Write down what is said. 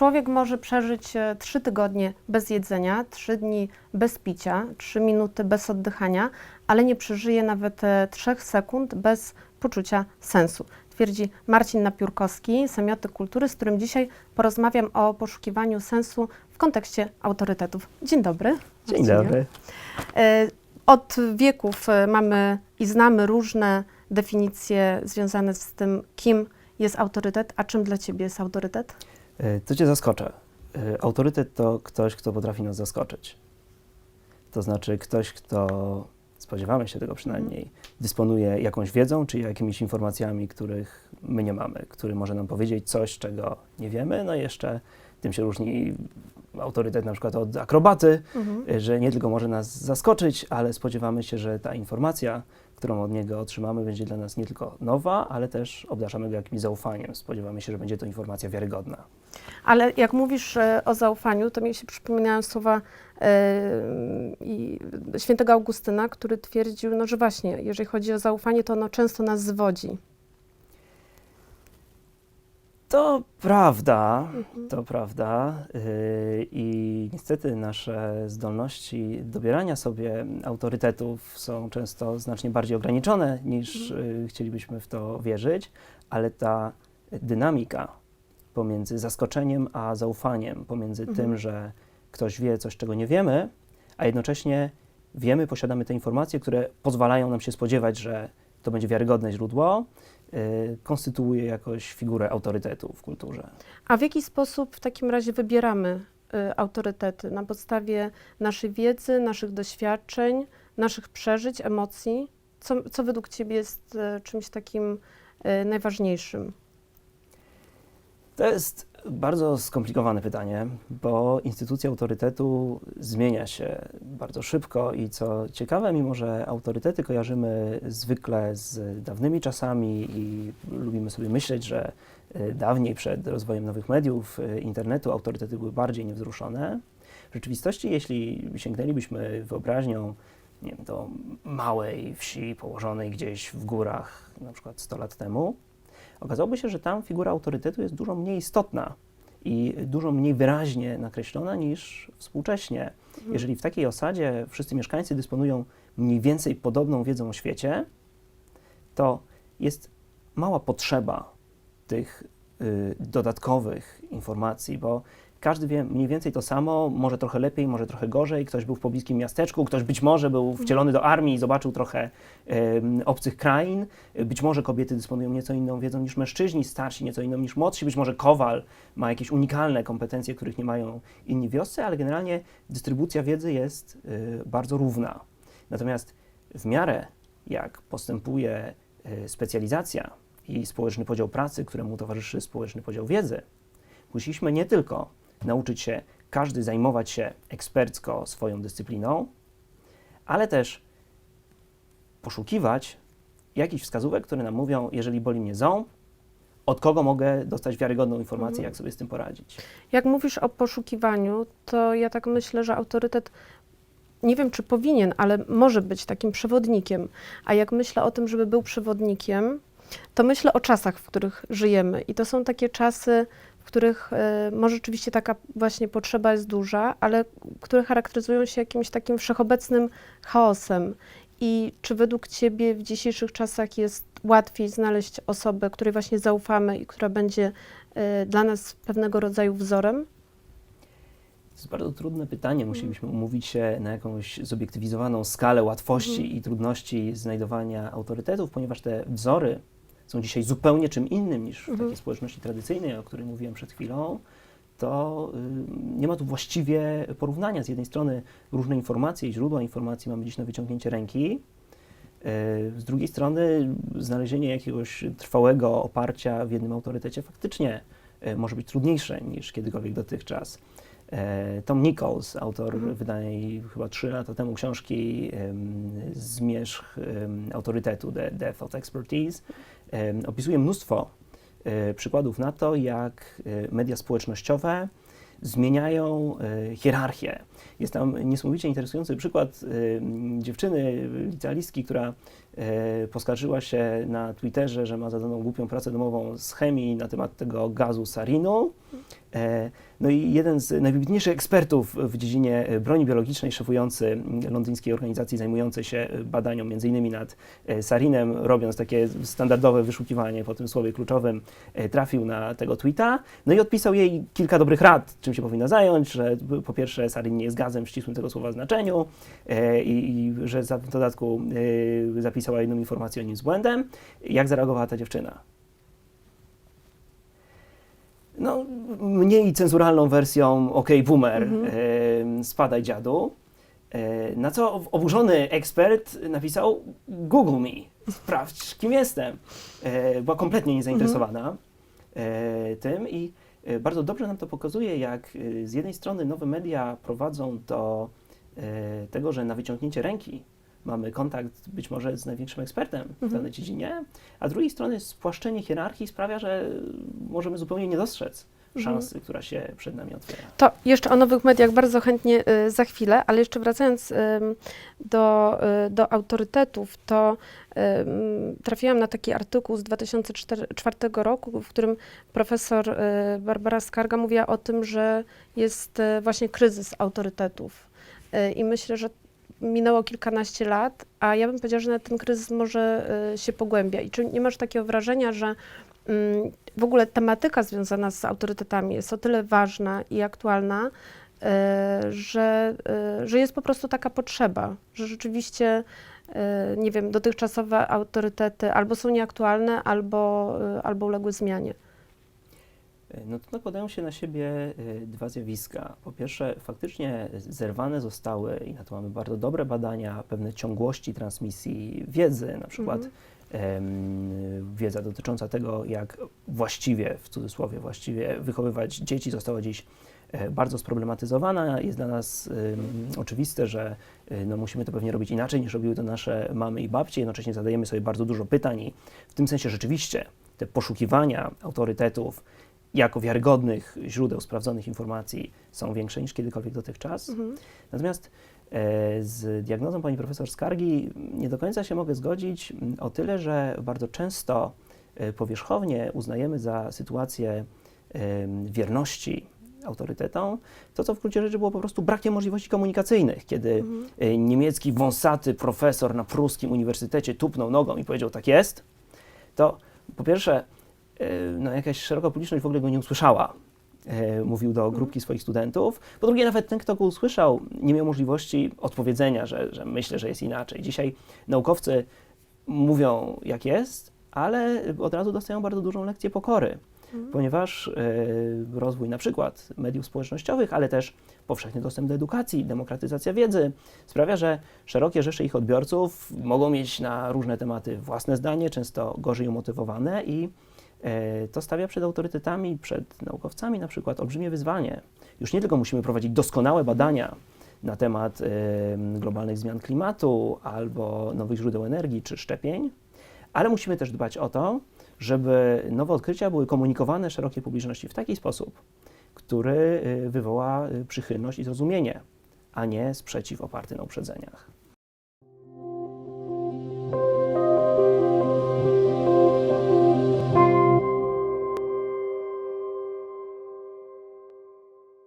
człowiek może przeżyć e, trzy tygodnie bez jedzenia, trzy dni bez picia, trzy minuty bez oddychania, ale nie przeżyje nawet e, trzech sekund bez poczucia sensu. Twierdzi Marcin Napiórkowski, semiotyk kultury, z którym dzisiaj porozmawiam o poszukiwaniu sensu w kontekście autorytetów. Dzień dobry. Dzień dobry. E, Od wieków e, mamy i znamy różne definicje związane z tym, kim jest autorytet, a czym dla Ciebie jest autorytet? E, To Cię zaskoczę. E, Autorytet to ktoś, kto potrafi nas zaskoczyć. To znaczy ktoś, kto, spodziewamy się tego przynajmniej, dysponuje jakąś wiedzą czy jakimiś informacjami, których my nie mamy, który może nam powiedzieć coś, czego nie wiemy. No i jeszcze tym się różni autorytet na przykład od akrobaty, e, że nie tylko może nas zaskoczyć, ale spodziewamy się, że ta informacja, którą od niego otrzymamy, będzie dla nas nie tylko nowa, ale też obdarzamy go jakimś zaufaniem. Spodziewamy się, że będzie to informacja wiarygodna. Ale jak mówisz e, o zaufaniu, to mi się przypominają słowa i świętego Augustyna, który twierdził, no, że właśnie, jeżeli chodzi o zaufanie, to ono często nas zwodzi. To prawda, to prawda. Yy, I niestety nasze zdolności dobierania sobie autorytetów są często znacznie bardziej ograniczone niż yy, chcielibyśmy w to wierzyć, ale ta dynamika pomiędzy zaskoczeniem a zaufaniem, pomiędzy Mhm. tym, że ktoś wie coś, czego nie wiemy, a jednocześnie wiemy, posiadamy te informacje, które pozwalają nam się spodziewać, że to będzie wiarygodne źródło, y, konstytuuje jakoś figurę autorytetu w kulturze. A w jaki sposób w takim razie wybieramy y, autorytety? Na podstawie naszej wiedzy, naszych doświadczeń, naszych przeżyć, emocji? Co, co według Ciebie jest y, czymś takim y, najważniejszym? To jest bardzo skomplikowane pytanie, bo instytucja autorytetu zmienia się bardzo szybko i co ciekawe, mimo że autorytety kojarzymy zwykle z dawnymi czasami i lubimy sobie myśleć, że y, dawniej przed rozwojem nowych mediów, y, internetu, autorytety były bardziej niewzruszone. W rzeczywistości, jeśli sięgnęlibyśmy wyobraźnią nie wiem, do małej wsi położonej gdzieś w górach, na przykład 100 lat temu, okazałoby się, że tam figura autorytetu jest dużo mniej istotna i dużo mniej wyraźnie nakreślona niż współcześnie. Jeżeli w takiej osadzie wszyscy mieszkańcy dysponują mniej więcej podobną wiedzą o świecie, to jest mała potrzeba tych y, dodatkowych informacji, bo każdy wie mniej więcej to samo, może trochę lepiej, może trochę gorzej. Ktoś był w pobliskim miasteczku, ktoś być może był wcielony do armii i zobaczył trochę em, obcych krain. Być może kobiety dysponują nieco inną wiedzą niż mężczyźni, starsi nieco inną niż młodsi. Być może kowal ma jakieś unikalne kompetencje, których nie mają inni w wiosce, ale generalnie dystrybucja wiedzy jest y, bardzo równa. Natomiast w miarę jak postępuje y, specjalizacja i społeczny podział pracy, któremu towarzyszy społeczny podział wiedzy, musieliśmy nie tylko nauczyć się każdy zajmować się ekspercko swoją dyscypliną, ale też poszukiwać jakichś wskazówek, które nam mówią, jeżeli boli mnie ząb, od kogo mogę dostać wiarygodną informację, Mhm. jak sobie z tym poradzić. Jak mówisz o poszukiwaniu, to ja tak myślę, że autorytet nie wiem, czy powinien, ale może być takim przewodnikiem. A jak myślę o tym, żeby był przewodnikiem, to myślę o czasach, w których żyjemy. I to są takie czasy, których e, może rzeczywiście taka właśnie potrzeba jest duża, ale które charakteryzują się jakimś takim wszechobecnym chaosem. I czy według Ciebie w dzisiejszych czasach jest łatwiej znaleźć osobę, której właśnie zaufamy i która będzie e, dla nas pewnego rodzaju wzorem? To jest bardzo trudne pytanie. Musielibyśmy umówić się na jakąś zobiektywizowaną skalę łatwości i trudności znajdowania autorytetów, ponieważ te wzory są dzisiaj zupełnie czym innym niż w Mhm. takiej społeczności tradycyjnej, o której mówiłem przed chwilą. To y, nie ma tu właściwie porównania. Z jednej strony różne informacje i źródła informacji mamy dziś na wyciągnięcie ręki. y, Z drugiej strony znalezienie jakiegoś trwałego oparcia w jednym autorytecie faktycznie y, może być trudniejsze niż kiedykolwiek dotychczas. E, Tom Nichols, autor Mhm. wydanej chyba trzy lata temu książki Zmierzch autorytetu, The Death of Expertise, opisuje mnóstwo e, przykładów na to, jak e, media społecznościowe zmieniają hierarchię. Jest tam niesamowicie interesujący przykład dziewczyny, licealistki, która poskarżyła się na Twitterze, że ma zadaną głupią pracę domową z chemii na temat tego gazu sarinu. E, No i jeden z najwybitniejszych ekspertów w dziedzinie e, broni biologicznej, szefujący mm, londyńskiej organizacji zajmującej się e, badaniom m.in. nad e, sarinem, robiąc takie standardowe wyszukiwanie po tym słowie kluczowym, e, trafił na tego tweeta, no i odpisał jej kilka dobrych rad, czym się powinna zająć, że po pierwsze sarin nie jest gazem w ścisłym tego słowa znaczeniu e, i, i że w dodatku e, zapisała jedną informację o nim z błędem. Jak zareagowała ta dziewczyna? no, mniej cenzuralną wersją OK Boomer, e, spadaj dziadu. E, na co oburzony ekspert napisał Google me, sprawdź kim jestem. E, była kompletnie niezainteresowana e, tym i bardzo dobrze nam to pokazuje, jak z jednej strony nowe media prowadzą do tego, że na wyciągnięcie ręki mamy kontakt być może z największym ekspertem w danej dziedzinie, a z drugiej strony spłaszczenie hierarchii sprawia, że możemy zupełnie nie dostrzec szansy, która się przed nami otwiera. To jeszcze o nowych mediach bardzo chętnie y, za chwilę, ale jeszcze wracając ym, do, y, do autorytetów, to trafiłam na taki artykuł z 2004 roku, w którym profesor y, Barbara Skarga mówiła o tym, że jest y, właśnie kryzys autorytetów. Y, I myślę, że minęło kilkanaście lat, a ja bym powiedziała, że ten kryzys może y, się pogłębia. I czy nie masz takiego wrażenia, że mm, w ogóle tematyka związana z autorytetami jest o tyle ważna i aktualna, e, że, e, że jest po prostu taka potrzeba, że rzeczywiście, nie wiem, dotychczasowe autorytety albo są nieaktualne, albo, albo uległy zmianie. No to nakładają się na siebie y, dwa zjawiska. Po pierwsze, faktycznie zerwane zostały, i na to mamy bardzo dobre badania, pewne ciągłości transmisji wiedzy, na przykład em, wiedza dotycząca tego, jak właściwie, w cudzysłowie właściwie, wychowywać dzieci została dziś e, bardzo sproblematyzowana. Jest dla nas em, oczywiste, że e, no, musimy to pewnie robić inaczej niż robiły to nasze mamy i babcie. Jednocześnie zadajemy sobie bardzo dużo pytań i w tym sensie rzeczywiście te poszukiwania autorytetów jako wiarygodnych źródeł sprawdzonych informacji są większe niż kiedykolwiek dotychczas. Mhm. Natomiast e, z diagnozą pani profesor Skargi nie do końca się mogę zgodzić m, o tyle, że bardzo często e, powierzchownie uznajemy za sytuację em, wierności autorytetom, to co w gruncie rzeczy było po prostu brakiem możliwości komunikacyjnych, kiedy Mhm. e, niemiecki wąsaty profesor na pruskim uniwersytecie tupnął nogą i powiedział tak jest, to po pierwsze e, no, jakaś szeroka publiczność w ogóle go nie usłyszała. E, Mówił do grupki swoich studentów. Po drugie, nawet ten, kto go usłyszał, nie miał możliwości odpowiedzenia, że, że myślę, że jest inaczej. Dzisiaj naukowcy mówią, jak jest, ale od razu dostają bardzo dużą lekcję pokory, ponieważ e, rozwój na przykład mediów społecznościowych, ale też powszechny dostęp do edukacji, demokratyzacja wiedzy sprawia, że szerokie rzesze ich odbiorców mogą mieć na różne tematy własne zdanie, często gorzej umotywowane i to stawia przed autorytetami, przed naukowcami na przykład olbrzymie wyzwanie. Już nie tylko musimy prowadzić doskonałe badania na temat e, globalnych zmian klimatu albo nowych źródeł energii czy szczepień, ale musimy też dbać o to, żeby nowe odkrycia były komunikowane szerokiej publiczności w taki sposób, który y, wywoła przychylność i zrozumienie, a nie sprzeciw oparty na uprzedzeniach.